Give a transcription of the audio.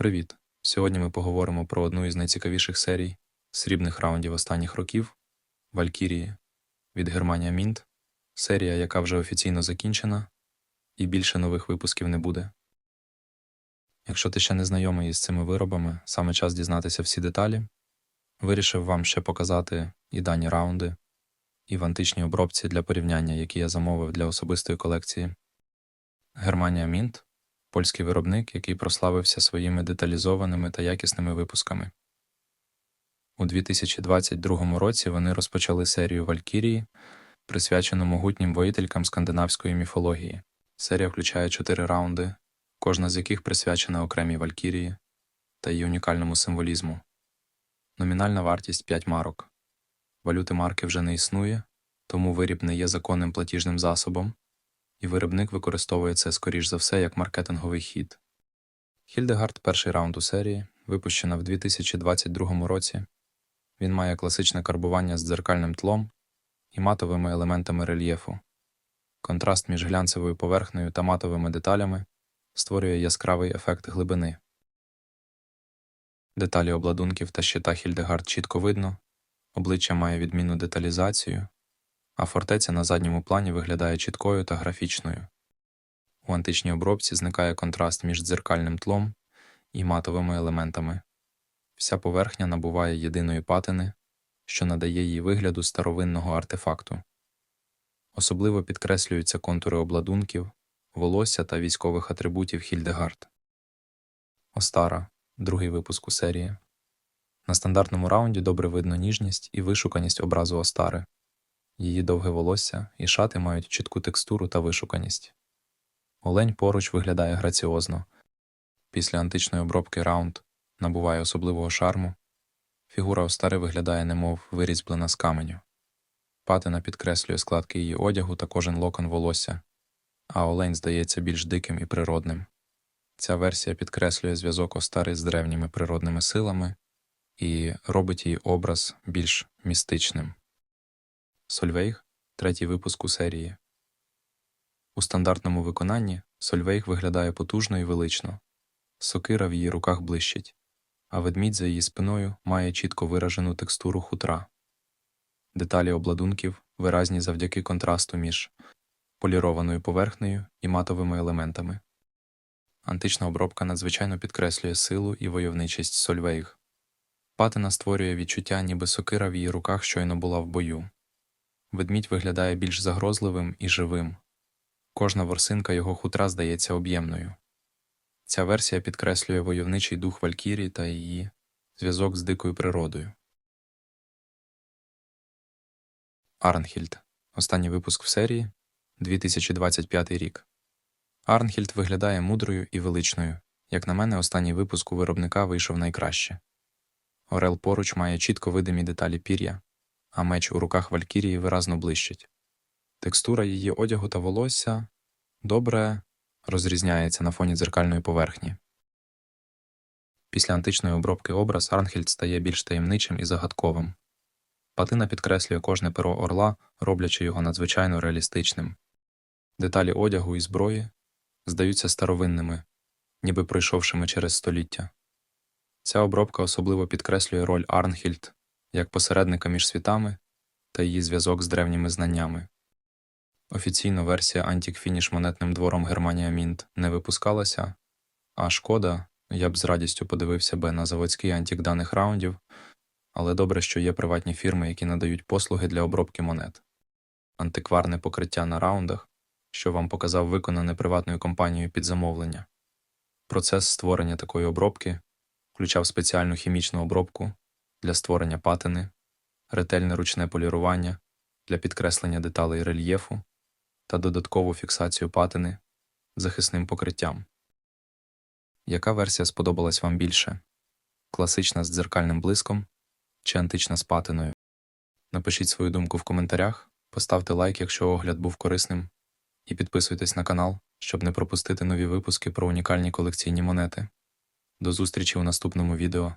Привіт! Сьогодні ми поговоримо про одну із найцікавіших серій срібних раундів останніх років Валькірії від Германія Мінт, серія, яка вже офіційно закінчена, і більше нових випусків не буде. Якщо ти ще не знайомий із цими виробами, саме час дізнатися всі деталі. Вирішив вам ще показати і дані раунди, і в античній обробці для порівняння, які я замовив для особистої колекції. Германія Мінт польський виробник, який прославився своїми деталізованими та якісними випусками. У 2022 році вони розпочали серію Валькірії, присвячену могутнім воїтелькам скандинавської міфології. Серія включає чотири раунди, кожна з яких присвячена окремій Валькірії та її унікальному символізму. Номінальна вартість 5 марок. Валюти марки вже не існує, тому виріб не є законним платіжним засобом, і виробник використовує це скоріш за все як маркетинговий хід. Хільдегард перший раунд у серії, випущена в 2022 році. Він має класичне карбування з дзеркальним тлом і матовими елементами рельєфу. Контраст між глянцевою поверхнею та матовими деталями створює яскравий ефект глибини. Деталі обладунків та щита Хільдегард чітко видно, обличчя має відмінну деталізацію, а фортеця на задньому плані виглядає чіткою та графічною. У античній обробці зникає контраст між дзеркальним тлом і матовими елементами. Вся поверхня набуває єдиної патини, що надає їй вигляду старовинного артефакту. Особливо підкреслюються контури обладунків, волосся та військових атрибутів Хільдегард. Остара другий випуск у серії. На стандартному раунді добре видно ніжність і вишуканість образу Остари. Її довге волосся і шати мають чітку текстуру та вишуканість. Олень поруч виглядає граціозно. Після античної обробки раунд набуває особливого шарму. Фігура Остари виглядає немов вирізблена з каменю. Патина підкреслює складки її одягу та кожен локон волосся, а олень здається більш диким і природним. Ця версія підкреслює зв'язок Остари з древніми природними силами і робить її образ більш містичним. Сольвейг третій випуск у серії. У стандартному виконанні Сольвейг виглядає потужно і велично. Сокира в її руках блищить, а ведмідь за її спиною має чітко виражену текстуру хутра. Деталі обладунків виразні завдяки контрасту між полірованою поверхнею і матовими елементами. Антична обробка надзвичайно підкреслює силу і войовничість Сольвейг. Патина створює відчуття, ніби сокира в її руках щойно була в бою. Ведмідь виглядає більш загрозливим і живим. Кожна ворсинка його хутра здається об'ємною. Ця версія підкреслює войовничий дух Валькірії та її зв'язок з дикою природою. Арнхільд. Останній випуск в серії 2025 рік. Арнхільд виглядає мудрою і величною. Як на мене, останній випуск у виробника вийшов найкраще. Орел поруч має чітко видимі деталі пір'я, а меч у руках Валькірії виразно блищить. Текстура її одягу та волосся добре розрізняється на фоні дзеркальної поверхні. Після античної обробки образ Арнхельд стає більш таємничим і загадковим. Патина підкреслює кожне перо орла, роблячи його надзвичайно реалістичним. Деталі одягу і зброї здаються старовинними, ніби пройшовшими через століття. Ця обробка особливо підкреслює роль Арнхільд як посередника між світами та її зв'язок з древніми знаннями. Офіційно версія Antique Finish монетним двором Германія Мінт не випускалася, а шкода, я б з радістю подивився би на заводський антік даних раундів, але добре, що є приватні фірми, які надають послуги для обробки монет. Антикварне покриття на раундах, що вам показав виконане приватною компанією під замовлення. Процес створення такої обробки включав спеціальну хімічну обробку для створення патини, ретельне ручне полірування для підкреслення деталей рельєфу та додаткову фіксацію патини захисним покриттям. Яка версія сподобалась вам більше? Класична з дзеркальним блиском чи антична з патиною? Напишіть свою думку в коментарях, поставте лайк, якщо огляд був корисним, і підписуйтесь на канал, щоб не пропустити нові випуски про унікальні колекційні монети. До зустрічі у наступному відео.